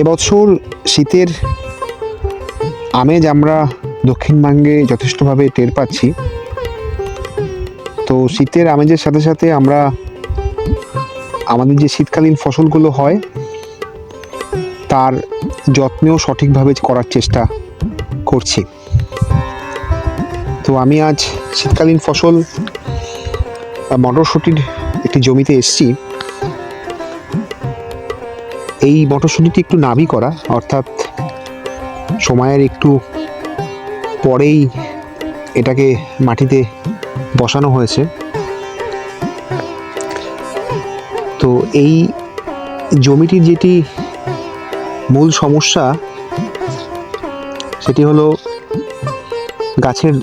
এবছর শীতের আমেজ আমরা দক্ষিণবঙ্গে যথেষ্টভাবে টের পাচ্ছি। তো শীতের আমেজের সাথে সাথে আমরা আমাদের যে শীতকালীন ফসলগুলো হয়, তার যত্নেও সঠিকভাবে করার চেষ্টা করছি। তো আমি আজ শীতকালীন ফসল মটরশুঁটির একটি জমিতে এসেছি। এই মটরশুঁটিটি একটু নাভি করা, অর্থাৎ সময়ের একটু পরেই এটাকে মাটিতে বসানো হয়েছে। তো এই জমিটির যেটি মূল সমস্যা, সেটি হলো গাছের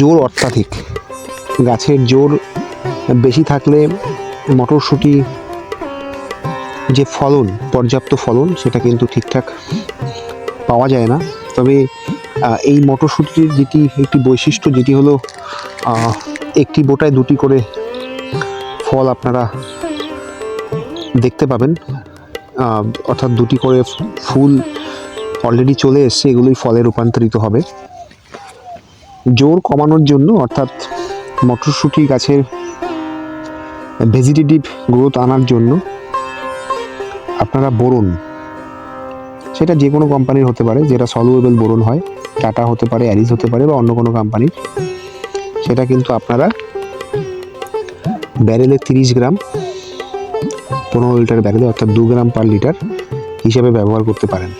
জোর অত্যাধিক। গাছের জোর বেশি থাকলে মটরশুঁটি যে ফলন, পর্যাপ্ত ফলন, সেটা কিন্তু ঠিকঠাক পাওয়া যায় না। তবে এই মটরশুঁটির যেটি একটি বৈশিষ্ট্য, যেটি হলো একটি বোটায় দুটি করে ফল আপনারা দেখতে পাবেন। অর্থাৎ দুটি করে ফুল অলরেডি চলে এসছে, এগুলোই ফলে রূপান্তরিত হবে। জোর কমানোর জন্য, অর্থাৎ মটরশুঁটি গাছের ভেজিটেটিভ গ্রোথ আনার জন্য আপনারা বোরন সেটা যে কোনো কোম্পানির হতে পারে, যেটা সলুয়েবল বোরন হয় টাটা হতে পারে অ্যারিস হতে পারে বা অন্য কোনো কোম্পানির সেটা কিন্তু আপনারা ব্যারেলে তিরিশ গ্রাম, পনেরো লিটার ব্যারেলে অর্থাৎ দু গ্রাম পার লিটার হিসেবে ব্যবহার করতে পারেন।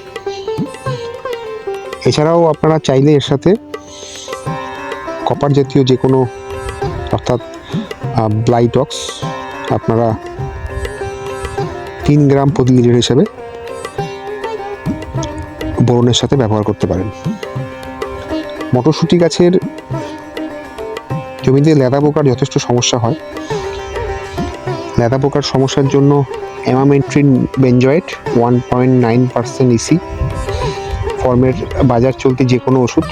এছাড়াও আপনারা চাইলে এর সাথে কপার জাতীয় যে কোনো, অর্থাৎ ব্লাইটক্স আপনারা তিন গ্রাম প্রতি লিটার হিসেবে বোরনের সাথে ব্যবহার করতে পারেন। মটরশুঁটি গাছের জমিতে লেদা পোকার যথেষ্ট সমস্যা হয়। লেদা পোকার সমস্যার জন্য emamectin benzoate one point nine percent EC ফর্মের বাজার চলতি যে কোনো ওষুধ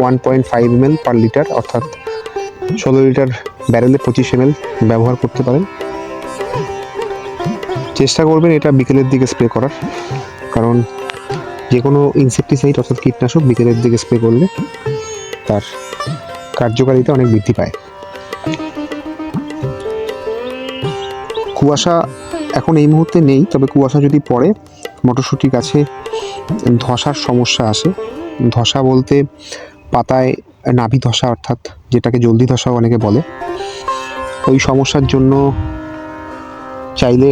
one point five M per litre অর্থাৎ ষোলো লিটার ব্যারেলে পঁচিশ এম ব্যবহার করতে পারেন। চেষ্টা করবেন এটা বিকেলের দিকে স্প্রে করার। কারণ যে কোনো ইনসেকটিসাইড অর্থাৎ কীটনাশক বিকেলের দিকে স্প্রে করলে তার কার্যকারিতা অনেক বৃদ্ধি পায়। কুয়াশা এখন এই মুহূর্তে নেই, তবে কুয়াশা যদি পড়ে মটরশুঁটি গাছে ধসার সমস্যা আসে। ধসা বলতে পাতায় নাভি ধসা অর্থাৎ যেটাকে জলদি ধসা অনেকে বলে। ওই সমস্যার জন্য চাইলে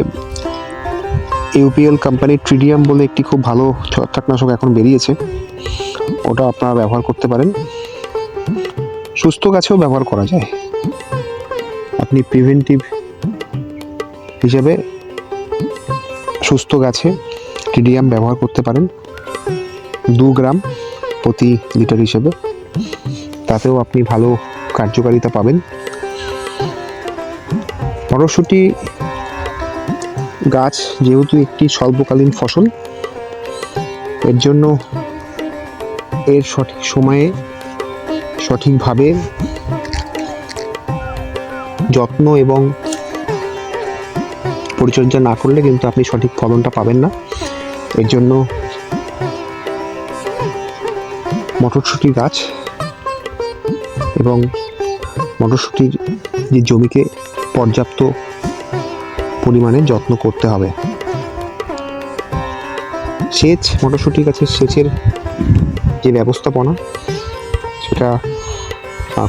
ইউপিএল কোম্পানির ট্রিডিয়াম বলে একটি খুব ভালো ছত্রাকনাশক এখন বেরিয়েছে। ওটা আপনারা ব্যবহার করতে পারেন। সুস্থ গাছেও ব্যবহার করা যায়। আপনি প্রিভেন্টিভ হিসেবে সুস্থ গাছে ট্রিডিয়াম ব্যবহার করতে পারেন। দু গ্রাম প্রতি লিটার হিসেবে। তাতেও আপনি ভালো কার্যকারিতা পাবেন। মটরশুঁটি গাছ যেহেতু একটি স্বল্পকালীন ফসল, এর জন্য এর সঠিক সময়ে সঠিকভাবে যত্ন এবং পরিচর্যা না করলে কিন্তু আপনি সঠিক ফলনটা পাবেন না। এর জন্য মটরশুঁটি গাছ এবং মটরশুঁটির যে জমিকে পর্যাপ্ত পরিমাণে যত্ন করতে হবে। সেচ মটরশুঁটি গাছের সেচের যে ব্যবস্থাপনা, সেটা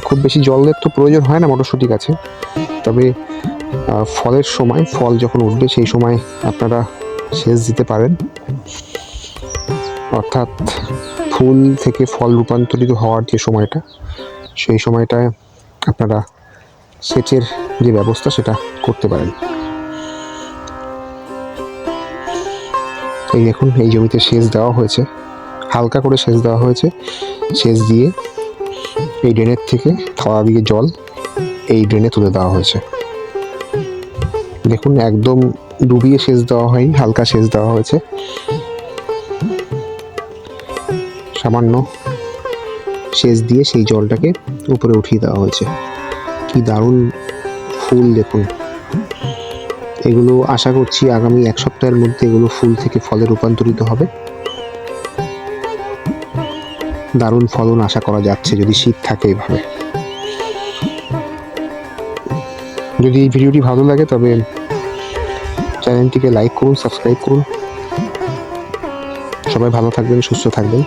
খুব বেশি জলের তো প্রয়োজন হয় না মটরশুঁটি গাছে তবে ফলের সময়, ফল যখন উঠবে সেই সময় আপনারা সেচ দিতে পারেন। অর্থাৎ ফুল থেকে ফল রূপান্তরিত হওয়ার যে সময়টা, সেই সময়টায় আপনারা সেচের যে ব্যবস্থা সেটা করতে পারেন। এই দেখুন, এই জমিতে সেচ দেওয়া হয়েছে। হালকা করে সেচ দেওয়া হয়েছে। সেচ দিয়ে এই ড্রেনের থেকে থাওয়া দিয়ে জল এই ড্রেনে তুলে দেওয়া হয়েছে। দেখুন, একদম ডুবিয়ে সেচ দেওয়া হয়নি, হালকা সেচ দেওয়া হয়েছে। সামান্য সেচ দিয়ে সেই জলটাকে উপরে উঠিয়ে দেওয়া হয়েছে। কি দারুণ ফুল দেখুন। এগুলো আশা করছি আগামী এক সপ্তাহের মধ্যে এগুলো ফুল থেকে ফলে রূপান্তরিত হবে। দারুণ ফলন আশা করা যাচ্ছে যদি শীত থাকে এভাবে। যদি এই ভিডিওটি ভালো লাগে তবে চ্যানেলটিকে লাইক করুন, সাবস্ক্রাইব করুন। সবাই ভালো থাকবেন, সুস্থ থাকবেন।